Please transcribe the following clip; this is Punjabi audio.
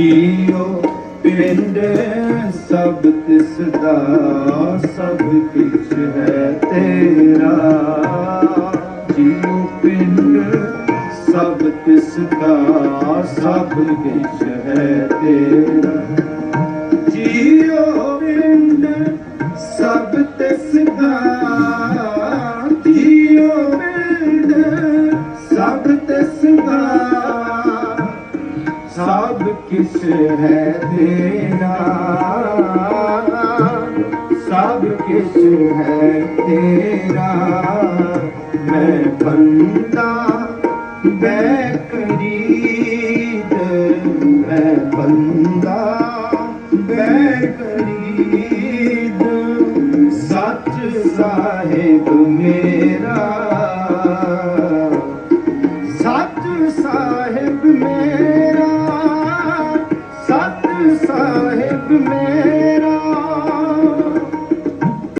ਜੀਓ ਪਿੰਡ ਸਭ ਤਿਸ ਦਾ, ਸਭ ਕੁਛ ਹੈ ਤੇਰਾ। ਜੀਓ ਪਿੰਡ ਸਭ ਤਿਸ ਦਾ, ਸਭ ਕੁਛ ਹੈ ਤੇਰਾ। ਜੀਓ ਪਿੰਡ ਸਭ ਤਿਸ ਦਾ ਸਭ ਕਿਸ਼ ਹੈ ਤੇਰਾ ਸਭ ਕਿਸ਼ ਹੈ ਤੇਰਾ ਮੈਂ ਬੰਦਾ ਬੈ ਕਰੀਦ ਮੈਂ ਬੰਦਾ ਬੈ ਸੱਚ ਸਾਹਿਬ ਮੇਰਾ ਸੱਚ ਸਾਹਿਬ ਮੇਰਾ ਸਾਹਿਬ ਮੇਰਾ